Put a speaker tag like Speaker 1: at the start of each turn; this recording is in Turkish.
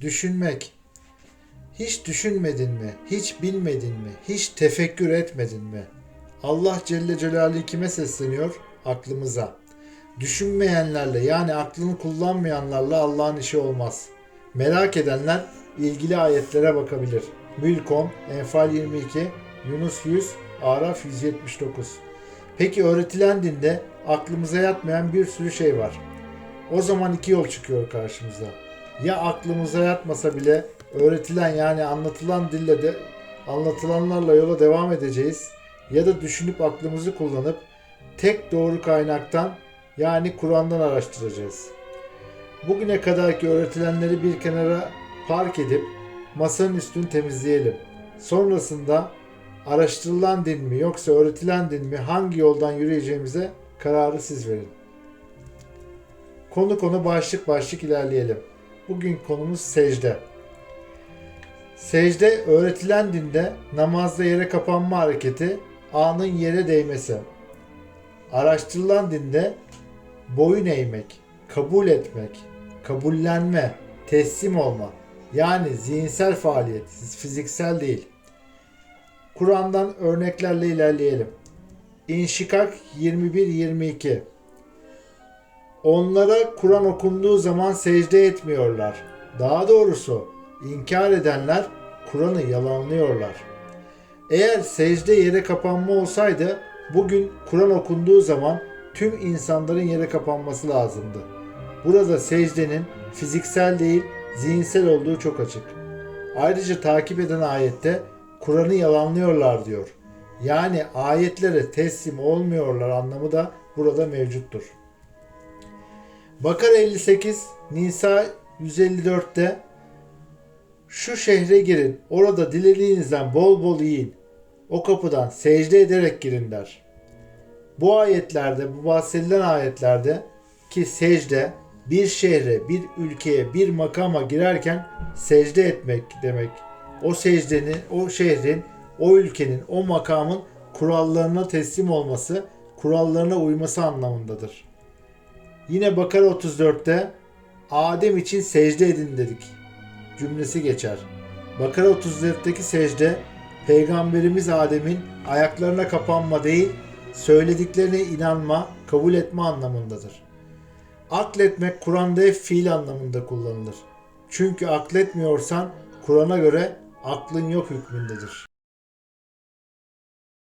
Speaker 1: Düşünmek. Hiç düşünmedin mi? Hiç bilmedin mi? Hiç tefekkür etmedin mi? Allah Celle Celaluhu kime sesleniyor? Aklımıza. Düşünmeyenlerle yani aklını kullanmayanlarla Allah'ın işi olmaz. Merak edenler ilgili ayetlere bakabilir. Mülk 10, Enfal 22, Yunus 100, Araf 179. Peki öğretilen dinde aklımıza yatmayan bir sürü şey var. O zaman iki yol çıkıyor karşımıza. Ya aklımıza yatmasa bile öğretilen yani anlatılan dille de anlatılanlarla yola devam edeceğiz ya da düşünüp aklımızı kullanıp tek doğru kaynaktan yani Kur'an'dan araştıracağız. Bugüne kadarki öğretilenleri bir kenara park edip masanın üstünü temizleyelim. Sonrasında araştırılan din mi yoksa öğretilen din mi hangi yoldan yürüyeceğimize kararı siz verin. Konu konu başlık başlık ilerleyelim. Bugün konumuz secde. Secde öğretilen dinde namazda yere kapanma hareketi anın yere değmesi. Araştırılan dinde boyun eğmek, kabul etmek, kabullenme, teslim olma. Yani zihinsel faaliyet, fiziksel değil. Kur'an'dan örneklerle ilerleyelim. İnşikak 21-22 Onlara Kur'an okunduğu zaman secde etmiyorlar. Daha doğrusu inkar edenler Kur'an'ı yalanlıyorlar. Eğer secde yere kapanma olsaydı bugün Kur'an okunduğu zaman tüm insanların yere kapanması lazımdı. Burada secdenin fiziksel değil zihinsel olduğu çok açık. Ayrıca takip eden ayette Kur'an'ı yalanlıyorlar diyor. Yani ayetlere teslim olmuyorlar anlamı da burada mevcuttur. Bakara 58, Nisa 154'te şu şehre girin, orada dilediğinizden bol bol yiyin. O kapıdan secde ederek girin der. Bu ayetlerde, bu bahsedilen ayetlerde ki secde bir şehre, bir ülkeye, bir makama girerken secde etmek demek. O secdenin, o şehrin, o ülkenin, o makamın kurallarına teslim olması, kurallarına uyması anlamındadır. Yine Bakara 34'te Adem için secde edin dedik cümlesi geçer. Bakara 34'teki secde Peygamberimiz Adem'in ayaklarına kapanma değil, söylediklerine inanma, kabul etme anlamındadır. Akletmek Kur'an'da hep fiil anlamında kullanılır. Çünkü akletmiyorsan Kur'an'a göre aklın yok hükmündedir.